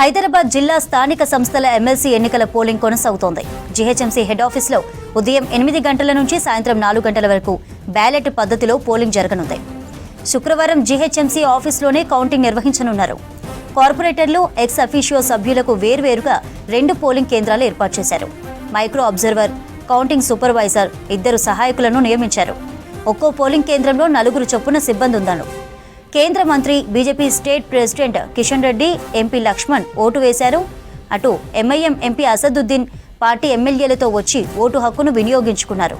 హైదరాబాద్ జిల్లా స్థానిక సంస్థల ఎమ్మెల్సీ ఎన్నికల పోలింగ్ కొనసాగుతోంది. జీహెచ్ఎంసీ హెడ్ ఆఫీస్లో ఉదయం ఎనిమిది గంటల నుంచి సాయంత్రం నాలుగు గంటల వరకు బ్యాలెట్ పద్ధతిలో పోలింగ్ జరగనుంది. శుక్రవారం జీహెచ్ఎంసీ ఆఫీస్లోనే కౌంటింగ్ నిర్వహించనున్నారు. కార్పొరేటర్లు ఎక్స్ అఫీషియో సభ్యులకు వేర్వేరుగా రెండు పోలింగ్ కేంద్రాలు ఏర్పాటు చేశారు. మైక్రో అబ్జర్వర్ కౌంటింగ్ సూపర్వైజర్ ఇద్దరు సహాయకులను నియమించారు. ఒక్కో పోలింగ్ కేంద్రంలో నలుగురు చొప్పున సిబ్బంది ఉన్నారు కేంద్ర మంత్రి BJP state president Kishan Reddy MP Laxman vote వేశారు. అటు ఎంఐఎం ఎంపీ అసదుద్దీన్ పార్టీ ఎమ్మెల్యేలతో వచ్చి ఓటు హక్కును వినియోగించుకున్నారు.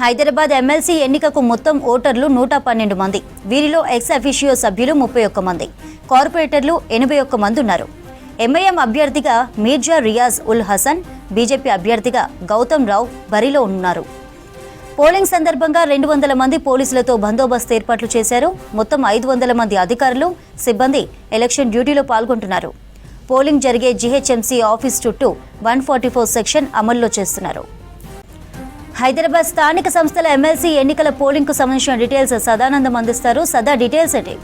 హైదరాబాద్ ఎమ్మెల్సీ ఎన్నికకు మొత్తం ఓటర్లు నూట పన్నెండు మంది. వీరిలో ఎక్స్ అఫిషియో సభ్యులు ముప్పై ఒక్క మంది. కార్పొరేటర్లు ఎనభై ఒక్క మంది ఉన్నారు. ఎంఐఎం అభ్యర్థిగా మీర్జా రియాజ్ ఉల్ హసన్ బీజేపీ అభ్యర్థిగా గౌతమ్ రావు బరిలో ఉన్నారు. పోలింగ్ సందర్భంగా రెండు వందల మంది పోలీసులతో బందోబస్తు ఏర్పాట్లు చేశారు. మొత్తం ఐదు వందల మంది అధికారులు సిబ్బంది ఎలక్షన్ డ్యూటీలో పాల్గొంటున్నారు. పోలింగ్ జరిగే జీహెచ్ఎంసీ ఆఫీస్ చుట్టూ వన్ ఫార్టీ ఫోర్ సెక్షన్ అమల్లో చేస్తున్నారు. హైదరాబాద్ స్థానిక సంస్థల ఎమ్మెల్సీ ఎన్నికల పోలింగ్కు సంబంధించిన డీటెయిల్స్ సదానందం అందిస్తారు. సదా డీటెయిల్స్ ఏంటి?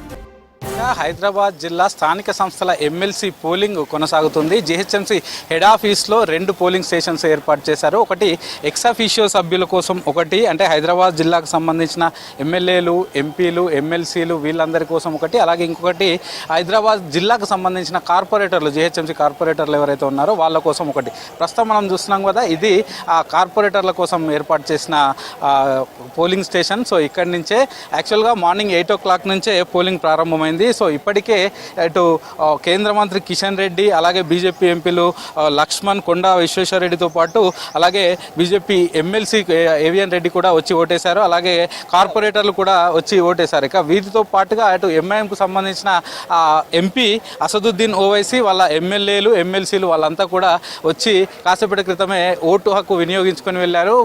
ఇంకా హైదరాబాద్ జిల్లా స్థానిక సంస్థల ఎమ్మెల్సీ పోలింగ్ కొనసాగుతుంది. జిహెచ్ఎంసీ హెడ్ ఆఫీస్లో రెండు పోలింగ్ స్టేషన్స్ ఏర్పాటు చేశారు. ఒకటి ఎక్సాఫిషియో సభ్యుల కోసం ఒకటి అంటే హైదరాబాద్ జిల్లాకు సంబంధించిన ఎమ్మెల్యేలు ఎంపీలు ఎమ్మెల్సీలు వీళ్ళందరి కోసం ఒకటి. అలాగే ఇంకొకటి హైదరాబాద్ జిల్లాకు సంబంధించిన కార్పొరేటర్లు జిహెచ్ఎంసీ కార్పొరేటర్లు ఎవరైతే ఉన్నారో వాళ్ళ కోసం ఒకటి. ప్రస్తుతం మనం చూస్తున్నాం కదా ఇది ఆ కార్పొరేటర్ల కోసం ఏర్పాటు చేసిన పోలింగ్ స్టేషన్. సో ఇక్కడి నుంచే యాక్చువల్గా మార్నింగ్ ఎయిట్ ఓ క్లాక్ నుంచే పోలింగ్ ప్రారంభమైంది. సో ఇప్పటికే అటు కేంద్ర మంత్రి కిషన్ రెడ్డి అలాగే బీజేపీ ఎంపీలు లక్ష్మణ్ కొండా విశ్వేశ్వరరెడ్డితో పాటు అలాగే బీజేపీ ఎమ్మెల్సీ ఏవిఎన్ రెడ్డి కూడా వచ్చి ఓటేశారు. అలాగే కార్పొరేటర్లు కూడా వచ్చి ఓటేశారు. ఇక వీటితో పాటుగా అటు ఎంఐఎంకు సంబంధించిన ఎంపీ అసదుద్దీన్ ఓవైసీ వాళ్ళ ఎమ్మెల్యేలు ఎమ్మెల్సీలు వాళ్ళంతా కూడా వచ్చి కాసేపటి క్రితమే ఓటు హక్కు వినియోగించుకొని వెళ్ళారు.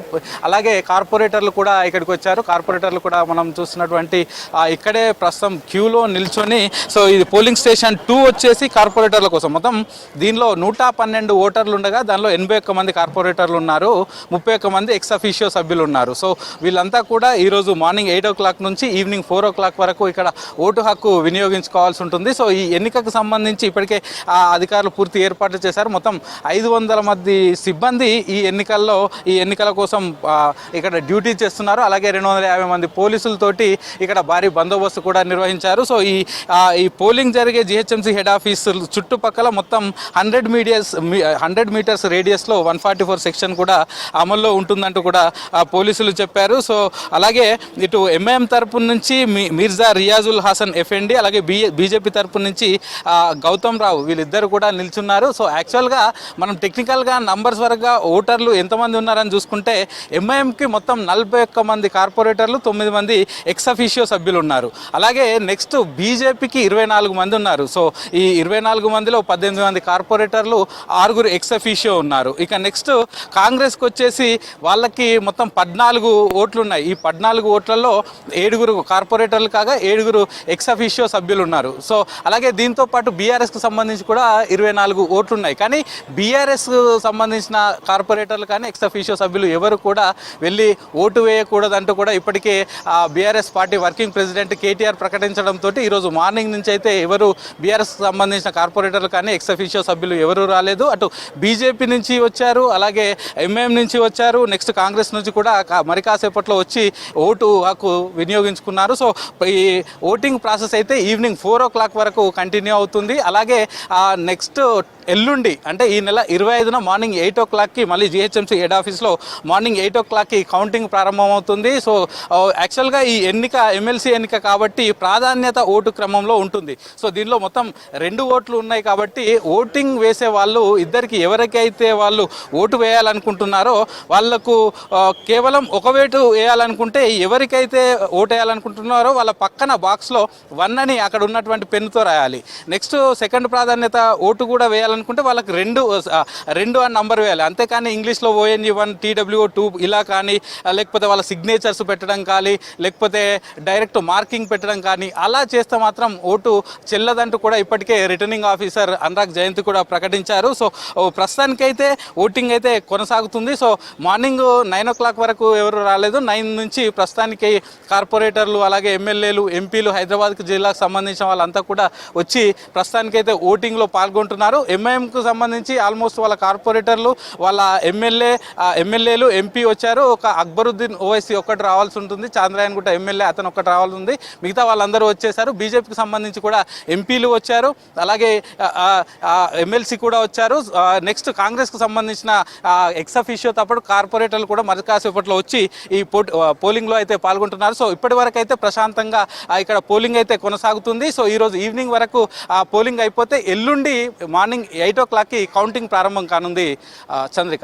అలాగే కార్పొరేటర్లు కూడా ఇక్కడికి వచ్చారు. కార్పొరేటర్లు కూడా మనం చూస్తున్నటువంటి ఇక్కడే ప్రస్తుతం క్యూలో నిల్చొని సో ఇది పోలింగ్ స్టేషన్ టూ వచ్చేసి కార్పొరేటర్ల కోసం. మొత్తం దీనిలో నూట పన్నెండు ఓటర్లు ఉండగా దానిలో ఎనభై ఒక్క మంది కార్పొరేటర్లు ఉన్నారు ముప్పై ఒక్క మంది ఎక్స్ అఫీషియో సభ్యులు ఉన్నారు. సో వీళ్ళంతా కూడా ఈరోజు మార్నింగ్ ఎయిట్ ఓ క్లాక్ నుంచి ఈవినింగ్ ఫోర్ ఓ క్లాక్ వరకు ఇక్కడ ఓటు హక్కు వినియోగించుకోవాల్సి ఉంటుంది. సో ఈ ఎన్నికకు సంబంధించి ఇప్పటికే ఆ అధికారులు పూర్తి ఏర్పాట్లు చేశారు. మొత్తం ఐదు వందల మంది సిబ్బంది ఈ ఎన్నికల్లో ఈ ఎన్నికల కోసం ఇక్కడ డ్యూటీ చేస్తున్నారు. అలాగే రెండు వందల యాభై మంది పోలీసులతోటి ఇక్కడ భారీ బందోబస్తు కూడా నిర్వహించారు. సో ఈ ఈ పోలింగ్ జరిగే జిహెచ్ఎంసీ హెడ్ ఆఫీస్ చుట్టుపక్కల మొత్తం హండ్రెడ్ మీడియస్ హండ్రెడ్ మీటర్స్ రేడియస్లో వన్ ఫార్టీ ఫోర్ సెక్షన్ కూడా అమల్లో ఉంటుందంటూ కూడా పోలీసులు చెప్పారు. సో అలాగే ఇటు ఎంఐఎం తరపు నుంచి మీర్జా రియాజుల్ హాసన్ ఎఫ్ఎండి అలాగే బీ బీజేపీ తరపు నుంచి గౌతమ్ రావు వీళ్ళిద్దరు కూడా నిల్చున్నారు. సో యాక్చువల్గా మనం టెక్నికల్గా నంబర్స్ వరకుగా ఓటర్లు ఎంతమంది ఉన్నారని చూసుకుంటే ఎంఐఎంకి మొత్తం నలభై ఒక్క మంది కార్పొరేటర్లు తొమ్మిది మంది ఎక్స్ అఫీషియో సభ్యులు ఉన్నారు. అలాగే నెక్స్ట్ బీజేపీకి ఇరవై నాలుగు మంది ఉన్నారు. సో ఈ ఇరవై నాలుగు మందిలో పద్దెనిమిది మంది కార్పొరేటర్లు ఆరుగురు ఎక్స్ అఫీషియో ఉన్నారు. ఇక నెక్స్ట్ కాంగ్రెస్కి వచ్చేసి వాళ్ళకి మొత్తం పద్నాలుగు ఓట్లు ఉన్నాయి ఈ పద్నాలుగు ఓట్లలో ఏడుగురు కార్పొరేటర్లు కాగా ఏడుగురు ఎక్స్ అఫీషియో సభ్యులు ఉన్నారు సో అలాగే దీంతో పాటు బీఆర్ఎస్కి సంబంధించి కూడా ఇరవై నాలుగు ఓట్లు ఉన్నాయి కానీ బీఆర్ఎస్ సంబంధించిన కార్పొరేటర్లు కానీ ఎక్స్ అఫీషియో సభ్యులు ఎవరు కూడా వెళ్ళి ఓటు వేయకూడదంటూ కూడా ఇప్పటికే BRS party working president KTR ప్రకటించడంతో ఈరోజు మార్నింగ్ నుంచి అయితే ఎవరు బీఆర్ఎస్ సంబంధించిన కార్పొరేటర్లు కానీ ఎక్స్ అఫీషియో సభ్యులు ఎవరు రాలేదు. అటు బీజేపీ నుంచి వచ్చారు అలాగే ఎంఐఎం నుంచి వచ్చారు. నెక్స్ట్ కాంగ్రెస్ నుంచి కూడా మరి కాసేపట్లో వచ్చి ఓటు హక్కు వినియోగించుకున్నారు. సో ఈ ఓటింగ్ ప్రాసెస్ అయితే ఈవినింగ్ ఫోర్ ఓ క్లాక్ వరకు కంటిన్యూ అవుతుంది. అలాగే నెక్స్ట్ ఎల్లుండి అంటే ఈ నెల ఇరవై ఐదున మార్నింగ్ ఎయిట్ ఓ క్లాక్కి మళ్ళీ జిహెచ్ఎంసీ హెడ్ ఆఫీస్లో మార్నింగ్ ఎయిట్ ఓ క్లాక్కి కౌంటింగ్ ప్రారంభమవుతుంది. సో యాక్చువల్గా ఈ ఎన్నిక ఎమ్మెల్సీ ఎన్నిక కాబట్టి ప్రాధాన్యత ఓటు క్రమంలో ఉంటుంది. సో దీనిలో మొత్తం రెండు ఓట్లు ఉన్నాయి కాబట్టి ఓటింగ్ వేసే వాళ్ళు ఇద్దరికి ఎవరికైతే వాళ్ళు ఓటు వేయాలనుకుంటున్నారో వాళ్ళకు కేవలం ఒక వేటు వేయాలనుకుంటే ఎవరికైతే ఓటు వేయాలనుకుంటున్నారో వాళ్ళ పక్కన బాక్స్లో వన్ అని అక్కడ ఉన్నటువంటి పెన్నుతో రాయాలి. నెక్స్ట్ సెకండ్ ప్రాధాన్యత ఓటు కూడా వేయాలని అనుకుంటే వాళ్ళకి రెండు రెండు అని నంబర్ వేయాలి. అంతేకాని ఇంగ్లీష్లో ఓఎన్జీ వన్ టీడబ్ల్యూ టూ ఇలా కానీ లేకపోతే వాళ్ళ సిగ్నేచర్స్ పెట్టడం కానీ లేకపోతే డైరెక్ట్ మార్కింగ్ పెట్టడం కానీ అలా చేస్తే మాత్రం ఓటు చెల్లదంటూ కూడా ఇప్పటికే రిటర్నింగ్ ఆఫీసర్ అనురాగ్ జయంతి కూడా ప్రకటించారు. సో ప్రస్తుతానికైతే ఓటింగ్ అయితే కొనసాగుతుంది. So morning nine o'clock వరకు ఎవరు రాలేదు. నైన్ నుంచి ప్రస్తుతానికి కార్పొరేటర్లు అలాగే ఎమ్మెల్యేలు ఎంపీలు హైదరాబాద్ జిల్లాకు సంబంధించిన వాళ్ళంతా కూడా వచ్చి ప్రస్తుతానికైతే ఓటింగ్లో పాల్గొంటున్నారు. ఎంఐఎంకు సంబంధించి ఆల్మోస్ట్ వాళ్ళ కార్పొరేటర్లు వాళ్ళ ఎమ్మెల్యే ఎమ్మెల్యేలు ఎంపీ వచ్చారు. ఒక అక్బరుద్దీన్ ఓవైసీ ఒక్కటి రావాల్సి ఉంటుంది. చాంద్రాయన్ గుట్ట ఎమ్మెల్యే అతను ఒక్కటి రావాల్సి ఉంది. మిగతా వాళ్ళందరూ వచ్చేసారు. బీజేపీకి సంబంధించి కూడా ఎంపీలు వచ్చారు. అలాగే ఎమ్మెల్సీ కూడా వచ్చారు. నెక్స్ట్ కాంగ్రెస్కు సంబంధించిన ఎక్స్ అఫీషియో తప్పుడు కార్పొరేటర్లు కూడా మరి కాసేపట్లో వచ్చి ఈ పోలింగ్లో అయితే పాల్గొంటున్నారు. సో ఇప్పటి వరకు అయితే ప్రశాంతంగా ఇక్కడ పోలింగ్ అయితే కొనసాగుతుంది. సో ఈరోజు ఈవినింగ్ వరకు ఆ పోలింగ్ అయిపోతే ఎల్లుండి మార్నింగ్ ఎయిట్ ఓ క్లాక్కి కౌంటింగ్ ప్రారంభం కానుంది చంద్రిక.